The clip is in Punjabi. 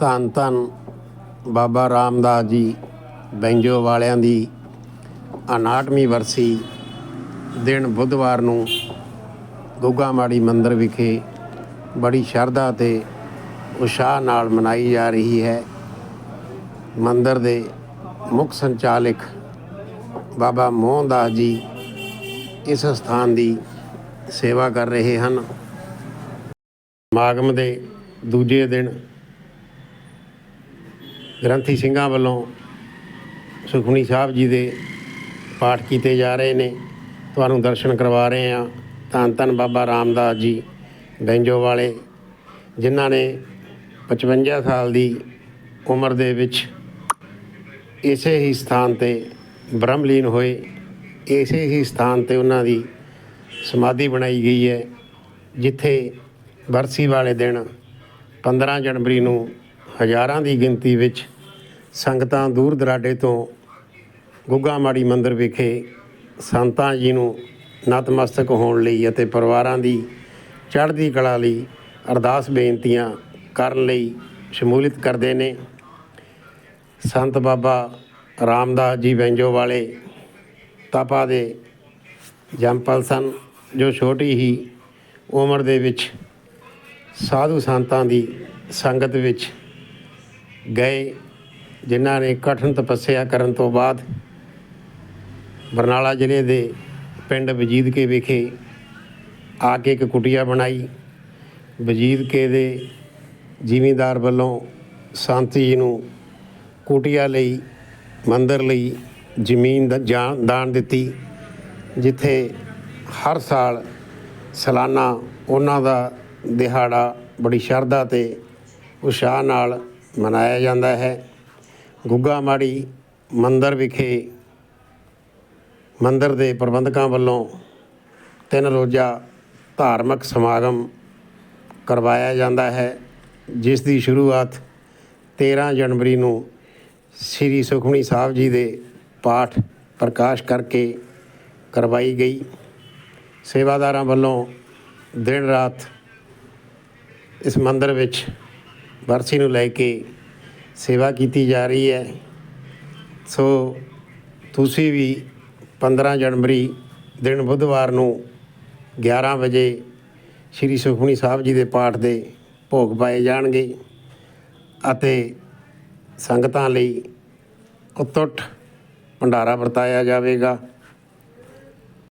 ਧੰਨ ਧੰਨ ਬਾਬਾ ਰਾਮਦਾਸ ਜੀ, ਬੈਂਜੋ ਵਾਲਿਆਂ ਦੀ 59ਵੀਂ ਵਰਸੀ ਦਿਨ ਬੁੱਧਵਾਰ ਨੂੰ ਗੁੱਗਾ ਮਾੜੀ ਮੰਦਿਰ ਵਿਖੇ ਬੜੀ ਸ਼ਰਧਾ ਤੇ ਉਸ਼ਾਹ ਨਾਲ ਮਨਾਈ ਜਾ ਰਹੀ ਹੈ। ਮੰਦਿਰ ਦੇ ਮੁੱਖ ਸੰਚਾਲਕ ਬਾਬਾ ਮੋਹਨਦਾਸ ਜੀ ਇਸ ਸਥਾਨ ਦੀ ਸੇਵਾ ਕਰ ਰਹੇ ਹਨ। ਸਮਾਗਮ ਦੇ ਦੂਜੇ ਦਿਨ ਗ੍ਰੰਥੀ ਸਿੰਘਾਂ ਵੱਲੋਂ ਸੁਖਮਨੀ ਸਾਹਿਬ ਜੀ ਦੇ ਪਾਠ ਕੀਤੇ ਜਾ ਰਹੇ ਨੇ। ਤੁਹਾਨੂੰ ਦਰਸ਼ਨ ਕਰਵਾ ਰਹੇ ਹਾਂ। ਧੰਨ ਧੰਨ ਬਾਬਾ ਰਾਮਦਾਸ ਜੀ, ਬੈਂਜੋ ਵਾਲੇ, ਜਿਨ੍ਹਾਂ ਨੇ 55 ਸਾਲ ਦੀ ਉਮਰ ਦੇ ਵਿੱਚ ਇਸੇ ਹੀ ਸਥਾਨ ਤੇ ਬ੍ਰਹਮਲੀਨ ਹੋਏ। ਇਸੇ ਹੀ ਸਥਾਨ ਤੇ ਉਹਨਾਂ ਦੀ ਸਮਾਧੀ ਬਣਾਈ ਗਈ ਹੈ, ਜਿੱਥੇ ਬਰਸੀ ਵਾਲੇ ਦਿਨ 15 ਜਨਵਰੀ ਨੂੰ ਹਜ਼ਾਰਾਂ ਦੀ ਗਿਣਤੀ ਵਿੱਚ ਸੰਗਤਾਂ ਦੂਰ ਦਰਾਡੇ ਤੋਂ ਗੁੱਗਾ ਮਾੜੀ ਮੰਦਿਰ ਵਿਖੇ ਸੰਤਾਂ ਜੀ ਨੂੰ ਨਤਮਸਤਕ ਹੋਣ ਲਈ ਅਤੇ ਪਰਿਵਾਰਾਂ ਦੀ ਚੜ੍ਹਦੀ ਕਲਾ ਲਈ ਅਰਦਾਸ ਬੇਨਤੀਆਂ ਕਰਨ ਲਈ ਸ਼ਮੂਲੀਅਤ ਕਰਦੇ ਨੇ। ਸੰਤ ਬਾਬਾ ਰਾਮਦਾਸ ਜੀ ਵੈਂਜੋ ਵਾਲੇ ਤਪਾ ਦੇ ਜੰਪਲ ਸਨ, ਜੋ ਛੋਟੀ ਹੀ ਉਮਰ ਦੇ ਵਿੱਚ ਸਾਧੂ ਸੰਤਾਂ ਦੀ ਸੰਗਤ ਵਿੱਚ ਗਏ, ਜਿਨ੍ਹਾਂ ਨੇ ਕਠਨ ਤਪੱਸਿਆ ਕਰਨ ਤੋਂ ਬਾਅਦ ਬਰਨਾਲਾ ਜ਼ਿਲ੍ਹੇ ਦੇ ਪਿੰਡ ਵਜੀਦ ਕੇ ਵਿਖੇ ਆ ਕੇ ਇੱਕ ਕੁਟੀਆ ਬਣਾਈ। ਵਜੀਦ ਕੇ ਦੇ ਜ਼ਿਮੀਂਦਾਰ ਵੱਲੋਂ ਸੰਤ ਜੀ ਨੂੰ ਕੁਟੀਆ ਲਈ ਮੰਦਰ ਲਈ ਜ਼ਮੀਨ ਦਾ ਦਾਨ ਦਿੱਤੀ, ਜਿੱਥੇ ਹਰ ਸਾਲ ਸਾਲਾਨਾ ਉਹਨਾਂ ਦਾ ਦਿਹਾੜਾ ਬੜੀ ਸ਼ਰਧਾ ਤੇ ਉਸ਼ਾਹ ਨਾਲ ਮਨਾਇਆ ਜਾਂਦਾ ਹੈ। ਗੁੱਗਾ ਮਾੜੀ ਮੰਦਰ ਵਿਖੇ ਮੰਦਰ ਦੇ ਪ੍ਰਬੰਧਕਾਂ ਵੱਲੋਂ ਤਿੰਨ ਰੋਜ਼ਾ ਧਾਰਮਿਕ ਸਮਾਗਮ ਕਰਵਾਇਆ ਜਾਂਦਾ ਹੈ, ਜਿਸ ਦੀ ਸ਼ੁਰੂਆਤ 13 ਜਨਵਰੀ ਨੂੰ ਸ੍ਰੀ ਸੁਖਮਨੀ ਸਾਹਿਬ ਜੀ ਦੇ ਪਾਠ ਪ੍ਰਕਾਸ਼ ਕਰਕੇ ਕਰਵਾਈ ਗਈ। ਸੇਵਾਦਾਰਾਂ ਵੱਲੋਂ ਦਿਨ ਰਾਤ ਇਸ ਮੰਦਰ ਵਿੱਚ ਵਰਸੀ ਨੂੰ ਲੈ ਕੇ ਸੇਵਾ ਕੀਤੀ ਜਾ ਰਹੀ ਹੈ। ਸੋ ਤੁਸੀਂ ਵੀ 15 ਜਨਵਰੀ ਦਿਨ ਬੁੱਧਵਾਰ ਨੂੰ 11 ਵਜੇ ਸ੍ਰੀ ਸੁਖਮਨੀ ਸਾਹਿਬ ਜੀ ਦੇ ਪਾਠ ਦੇ ਭੋਗ ਪਾਏ ਜਾਣਗੇ ਅਤੇ ਸੰਗਤਾਂ ਲਈ ਉਤਟ ਭੰਡਾਰਾ ਵਰਤਾਇਆ ਜਾਵੇਗਾ।